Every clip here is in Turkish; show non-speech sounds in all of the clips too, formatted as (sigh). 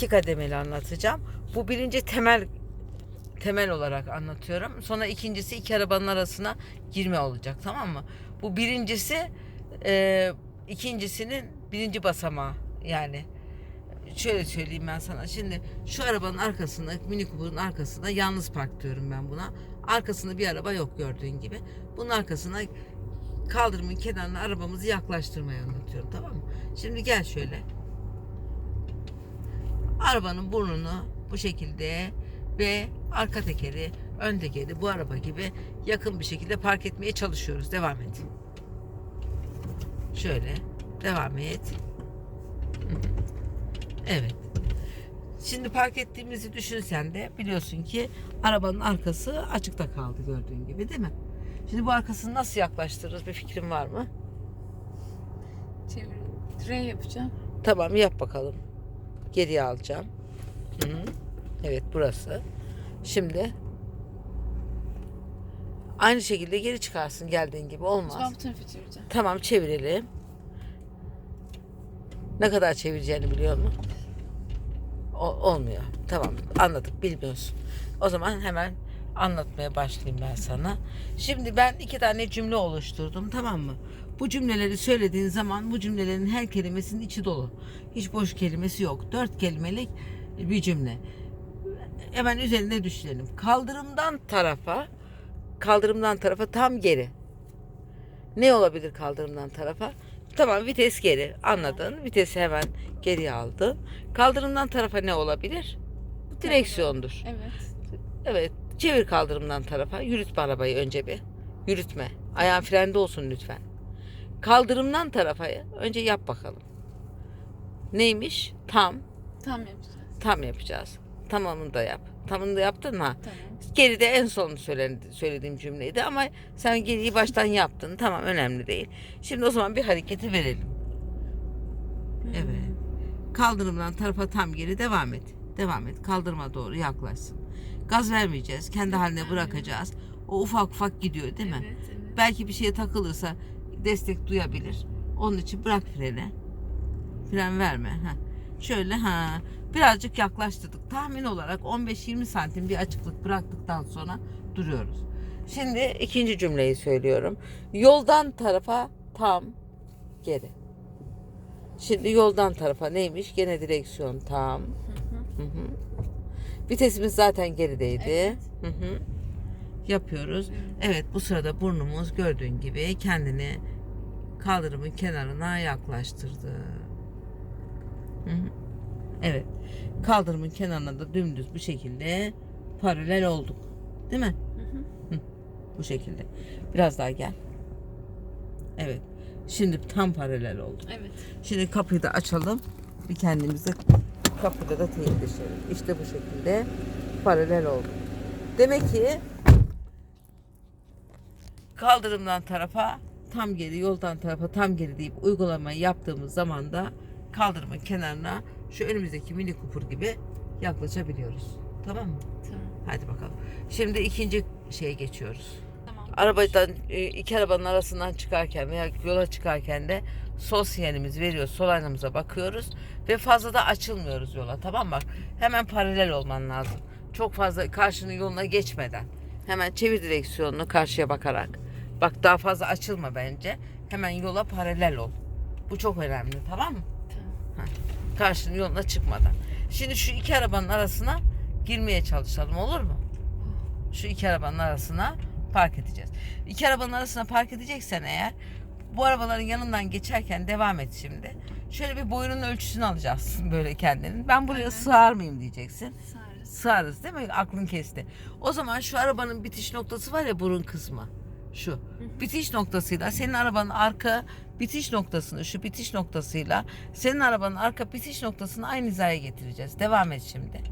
iki kademeli anlatacağım. Bu birinci temel temel olarak anlatıyorum. Sonra ikincisi iki arabanın arasına girme olacak tamam mı? Bu birincisi e, ikincisinin birinci basamağı yani. Şöyle söyleyeyim ben sana. Şimdi şu arabanın arkasında, Mini Cooper'ın arkasında yalnız park diyorum ben buna. Arkasında bir araba yok gördüğün gibi. Bunun arkasına kaldırımın kenarına arabamızı yaklaştırmayı anlatıyorum tamam mı? Şimdi gel şöyle. Arabanın burnunu bu şekilde ve arka tekeri, ön tekeri bu araba gibi yakın bir şekilde park etmeye çalışıyoruz. Devam et. Şöyle devam et. Evet. Şimdi park ettiğimizi düşünsen de biliyorsun ki arabanın arkası açıkta kaldı gördüğün gibi değil mi? Şimdi bu arkasını nasıl yaklaştırırız bir fikrin var mı? Çevir. Tray yapacağım. Tamam yap bakalım. Geriye alacağım. Hı hı. Evet burası. Şimdi aynı şekilde geri çıkarsın geldiğin gibi olmaz. bu tarafa çevireceğim. Tamam çevirelim. Ne kadar çevireceğini biliyor musun? O, olmuyor. Tamam anladık bilmiyorsun. O zaman hemen anlatmaya başlayayım ben sana. Şimdi ben iki tane cümle oluşturdum tamam mı? Bu cümleleri söylediğin zaman bu cümlelerin her kelimesinin içi dolu. Hiç boş kelimesi yok. Dört kelimelik bir cümle. Hemen üzerine düşünelim. Kaldırımdan tarafa kaldırımdan tarafa tam geri. Ne olabilir kaldırımdan tarafa? Tamam vites geri anladın. Vitesi hemen geriye aldın. Kaldırımdan tarafa ne olabilir? Direksiyondur. Evet. Evet çevir kaldırımdan tarafa. Yürütme arabayı önce bir. Yürütme. Ayağın frende olsun lütfen. Kaldırımdan tarafa önce yap bakalım. Neymiş? Tam. Tam yapacağız. Tam yapacağız. Tamamını da yap. Tamını da yaptın mı? Tamam. Geride en son söyledi- söylediğim cümleydi ama sen geriyi baştan yaptın. Tamam önemli değil. Şimdi o zaman bir hareketi verelim. Evet. Kaldırımdan tarafa tam geri devam et. Devam et. Kaldırıma doğru yaklaşsın. Gaz vermeyeceğiz. Kendi haline bırakacağız. O ufak ufak gidiyor değil mi? Evet, evet. Belki bir şeye takılırsa destek duyabilir. Onun için bırak freni. Fren verme. Ha. Şöyle ha. Birazcık yaklaştırdık. Tahmin olarak 15-20 santim bir açıklık bıraktıktan sonra duruyoruz. Şimdi ikinci cümleyi söylüyorum. Yoldan tarafa tam geri. Şimdi yoldan tarafa neymiş? Gene direksiyon tam. Hı hı. Vitesimiz zaten gerideydi. Evet. Hı hı. Yapıyoruz. Evet bu sırada burnumuz gördüğün gibi kendini kaldırımın kenarına yaklaştırdı. Hı hı. Evet. Kaldırımın kenarına da dümdüz bu şekilde paralel olduk. Değil mi? Hı. Bu şekilde. Biraz daha gel. Evet. Şimdi tam paralel olduk. Evet. Şimdi kapıyı da açalım. Bir kendimize kapıda da teyit düşelim. İşte bu şekilde paralel oldu. Demek ki kaldırımdan tarafa tam geri, yoldan tarafa tam geri deyip uygulamayı yaptığımız zaman da kaldırımın kenarına şu önümüzdeki mini Cooper gibi yaklaşabiliyoruz. Tamam mı? Tamam. Hadi bakalım. Şimdi ikinci şeye geçiyoruz. Tamam. Arabadan e, iki arabanın arasından çıkarken veya yola çıkarken de sol sinyalimizi veriyoruz. Sol aynamıza bakıyoruz ve fazla da açılmıyoruz yola. Tamam bak. Hemen paralel olman lazım. Çok fazla karşının yoluna geçmeden. Hemen çevir direksiyonunu karşıya bakarak. Bak daha fazla açılma bence. Hemen yola paralel ol. Bu çok önemli tamam mı? Tamam. Karşının yoluna çıkmadan. Şimdi şu iki arabanın arasına girmeye çalışalım olur mu? Şu iki arabanın arasına park edeceğiz. İki arabanın arasına park edeceksen eğer bu arabaların yanından geçerken devam et şimdi. Şöyle bir boyunun ölçüsünü alacaksın böyle kendinin. Ben buraya Evet. sığar mıyım diyeceksin. Sarız. Sığarız değil mi? Aklın kesti. O zaman şu arabanın bitiş noktası var ya burun kısmı. Şu. Bitiş noktasıyla senin arabanın arka bitiş noktasını şu bitiş noktasıyla senin arabanın arka bitiş noktasını aynı hizaya getireceğiz. Devam et şimdi.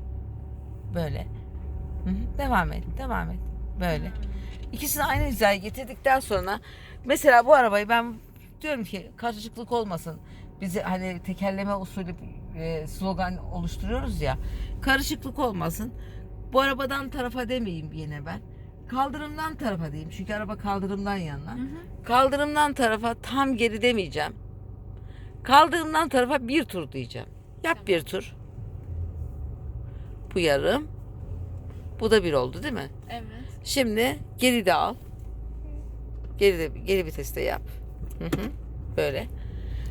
Böyle. Hı hı. Devam et. Devam et. Böyle. İkisini aynı hizaya getirdikten sonra mesela bu arabayı ben diyorum ki karışıklık olmasın. Bizi hani tekerleme usulü e, slogan oluşturuyoruz ya. Karışıklık olmasın. Bu arabadan tarafa demeyeyim yine ben. Kaldırımdan tarafa diyeyim. Çünkü araba kaldırımdan yanına. Hı hı. Kaldırımdan tarafa tam geri demeyeceğim. Kaldırımdan tarafa bir tur diyeceğim. Yap bir tur. Bu yarım. Bu da bir oldu değil mi? Evet. Şimdi geri de al. Geri de geri viteste yap. Hı hı. Böyle.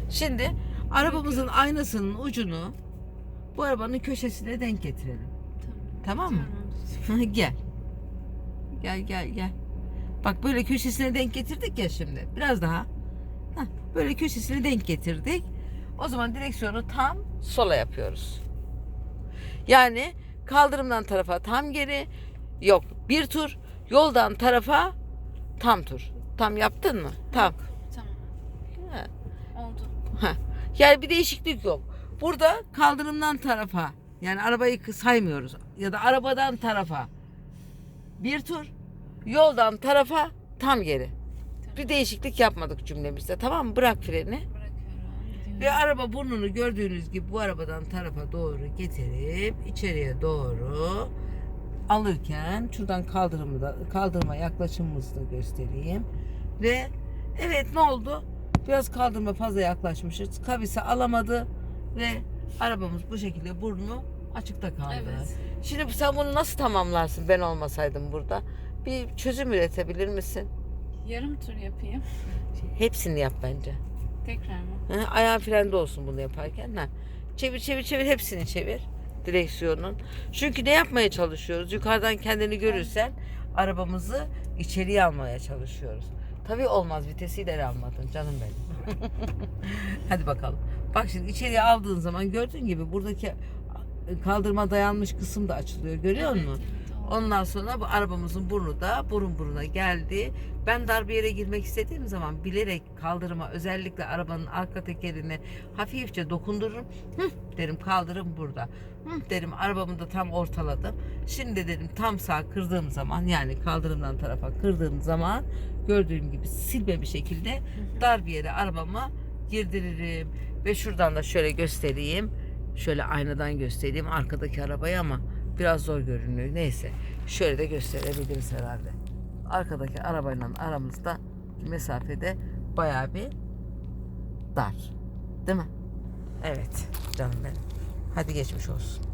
Şimdi arabamızın aynasının ucunu bu arabanın köşesine denk getirelim. Tamam mı? Tamam. (laughs) gel. Gel gel gel. Bak böyle köşesine denk getirdik ya şimdi. Biraz daha. Hah, böyle köşesine denk getirdik. O zaman direksiyonu tam sola yapıyoruz. Yani kaldırımdan tarafa tam geri. Yok bir tur. Yoldan tarafa tam tur. Tam yaptın mı? Tam. Tamam. Ha. Oldu. Ha. Yani bir değişiklik yok. Burada kaldırımdan tarafa yani arabayı saymıyoruz ya da arabadan tarafa bir tur yoldan tarafa tam geri. Bir değişiklik yapmadık cümlemizde tamam mı? Bırak freni. Ve araba burnunu gördüğünüz gibi bu arabadan tarafa doğru getirip içeriye doğru alırken şuradan kaldırımı da kaldırma yaklaşımımızı da göstereyim. Ve evet ne oldu? Biraz kaldırma fazla yaklaşmışız. Kabise alamadı ve arabamız bu şekilde burnu açıkta kaldı. Evet. Şimdi sen bunu nasıl tamamlarsın ben olmasaydım burada? Bir çözüm üretebilir misin? Yarım tur yapayım. Hepsini yap bence. Tekrar mı? Ha, ayağın frende olsun bunu yaparken. Ha. Çevir çevir çevir hepsini çevir direksiyonun. Çünkü ne yapmaya çalışıyoruz? Yukarıdan kendini görürsen arabamızı içeriye almaya çalışıyoruz. Tabii olmaz vitesi ileri almadın canım benim. (laughs) Hadi bakalım. Bak şimdi içeriye aldığın zaman gördüğün gibi buradaki kaldırma dayanmış kısım da açılıyor. Görüyor musun? evet. Ondan sonra bu arabamızın burnu da burun buruna geldi. Ben dar bir yere girmek istediğim zaman bilerek kaldırıma özellikle arabanın arka tekerini hafifçe dokundururum. Hı derim kaldırım burada. Hı derim arabamı da tam ortaladım. Şimdi dedim tam sağ kırdığım zaman yani kaldırımdan tarafa kırdığım zaman gördüğüm gibi silme bir şekilde dar bir yere arabamı girdiririm. Ve şuradan da şöyle göstereyim. Şöyle aynadan göstereyim arkadaki arabayı ama biraz zor görünüyor. Neyse şöyle de gösterebiliriz herhalde. Arkadaki arabayla aramızda mesafede bayağı bir dar. Değil mi? Evet canım benim. Hadi geçmiş olsun.